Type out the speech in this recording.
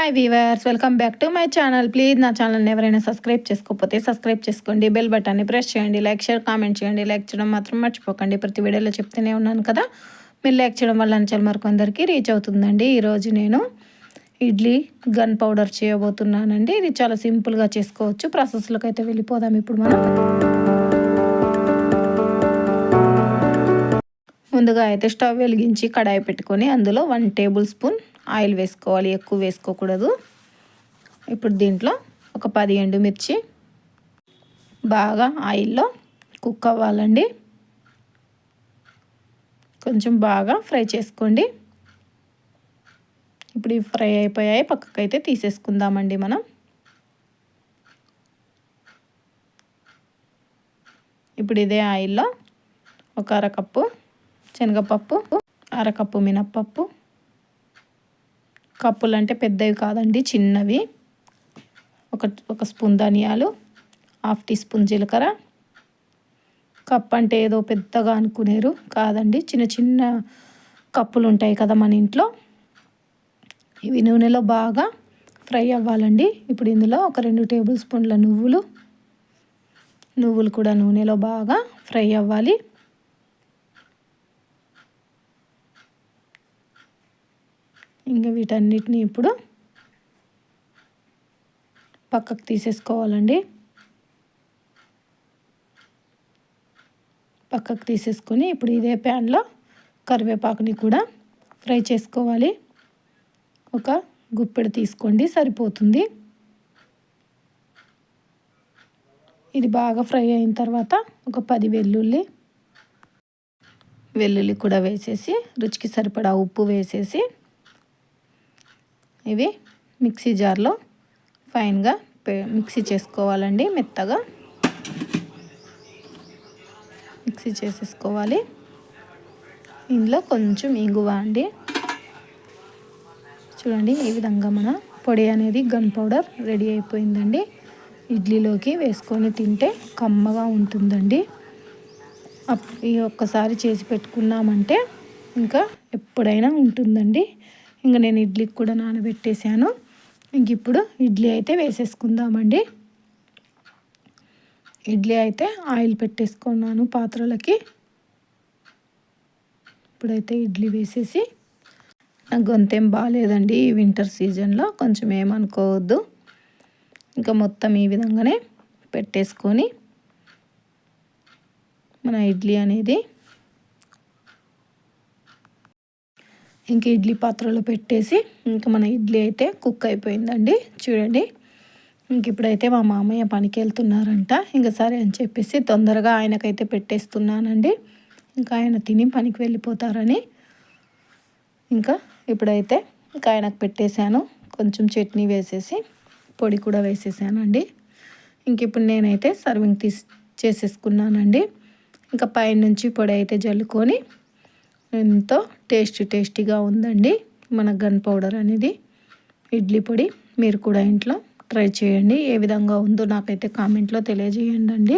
Hi viewers welcome back to my channel please నా ఛానల్ని ఎవరైనా సబ్స్క్రైబ్ చేసుకోకపోతే సబ్స్క్రైబ్ చేసుకోండి. బెల్ బటన్ని ప్రెస్ చేయండి. లైక్ షేర్ కామెంట్ చేయండి. లైక్ చేయడం మాత్రం మర్చిపోకండి. ప్రతి వీడియోలో చెప్తూనే ఉన్నాను కదా. మీరు లైక్ చేయడం వల్ల అంచెల మరకు అందరికీ రీచ్ అవుతుందండి. ఈరోజు నేను ఇడ్లీ గన్ పౌడర్ చేయబోతున్నానండి. ఇది చాలా సింపుల్గా చేసుకోవచ్చు. ప్రాసెస్లోకి అయితే వెళ్ళిపోదాం ఇప్పుడు మనం. ముందుగా అయితే స్టవ్ వెలిగించి కడాయి పెట్టుకొని అందులో వన్ టేబుల్ స్పూన్ ఆయిల్ వేసుకోవాలి. ఎక్కువ వేసుకోకూడదు. ఇప్పుడు దీంట్లో ఒక పది ఎండుమిర్చి బాగా ఆయిల్లో కుక్ అవ్వాలండి. కొంచెం బాగా ఫ్రై చేసుకోండి. ఇప్పుడు ఇవి ఫ్రై అయిపోయాయి. పక్కకైతే తీసేసుకుందామండి మనం. ఇప్పుడు ఇదే ఆయిల్లో ఒక అరకప్పు శనగపప్పు అరకప్పు మినప్పప్పు. కప్పులు అంటే పెద్దవి కాదండి చిన్నవి. ఒక ఒక స్పూన్ ధనియాలు హాఫ్ టీ స్పూన్ జీలకర్ర. కప్ అంటే ఏదో పెద్దగా అనుకునేరు కాదండి చిన్న చిన్న కప్పులు ఉంటాయి కదా మన ఇంట్లో. ఇవి నూనెలో బాగా ఫ్రై అవ్వాలండి. ఇప్పుడు ఇందులో ఒక రెండు టేబుల్ స్పూన్ల నువ్వులు. నువ్వులు కూడా నూనెలో బాగా ఫ్రై అవ్వాలి. ఇంకా వీటన్నిటిని ఇప్పుడు పక్కకు తీసేసుకోవాలండి. పక్కకు తీసేసుకొని ఇప్పుడు ఇదే ప్యాన్లో కరివేపాకుని కూడా ఫ్రై చేసుకోవాలి. ఒక గుప్పెడు తీసుకోండి సరిపోతుంది. ఇది బాగా ఫ్రై అయిన తర్వాత ఒక పది వెల్లుల్లి వెల్లుల్లి కూడా వేసేసి రుచికి సరిపడా ఉప్పు వేసేసి ఇవి మిక్సీ జార్లో ఫైన్గా మిక్సీ చేసుకోవాలండి మెత్తగా. మిక్సీ చేసేసుకోవాలి. ఇందులో కొంచెం ఇంగువ అండి. చూడండి ఈ విధంగా మన పొడి అనేది గన్ పౌడర్ రెడీ అయిపోయిందండి. ఇడ్లీలోకి వేసుకొని తింటే కమ్మగా ఉంటుందండి. ఈ ఒక్కసారి చేసి పెట్టుకున్నామంటే ఇంకా ఎప్పుడైనా ఉంటుందండి. ఇంకా నేను ఇడ్లీకి కూడా నానబెట్టేశాను. ఇంక ఇప్పుడు ఇడ్లీ అయితే వేసేసుకుందామండి. ఇడ్లీ అయితే ఆయిల్ పెట్టేసుకున్నాను పాత్రలకి. ఇప్పుడైతే ఇడ్లీ వేసేసి నాకు గొంతేం బాగాలేదండి ఈ వింటర్ సీజన్లో కొంచెం ఏమనుకోవద్దు. ఇంకా మొత్తం ఈ విధంగానే పెట్టేసుకొని మన ఇడ్లీ అనేది ఇంక ఇడ్లీ పాత్రలో పెట్టేసి ఇంక మన ఇడ్లీ అయితే కుక్ అయిపోయిందండి. చూడండి. ఇంక ఇప్పుడైతే మా మామయ్య పనికి వెళ్తున్నారంట ఇంకా సరే అని చెప్పేసి తొందరగా ఆయనకైతే పెట్టేస్తున్నానండి. ఇంకా ఆయన తిని పనికి వెళ్ళిపోతారని. ఇంకా ఇప్పుడైతే ఇంకా ఆయనకు పెట్టేశాను. కొంచెం చట్నీ వేసేసి పొడి కూడా వేసేసానండి. ఇంక ఇప్పుడు నేనైతే సర్వింగ్ తీసి చేసేసుకున్నానండి. ఇంకా పైనుంచి పొడి అయితే జల్లుకొని ఎంతో టేస్టీ టేస్టీగా ఉందండి మన గన్ పౌడర్ అనేది. ఇడ్లీ పొడి మీరు కూడా ఇంట్లో ట్రై చేయండి. ఏ విధంగా ఉందో నాకైతే కామెంట్లో తెలియజేయండి అండి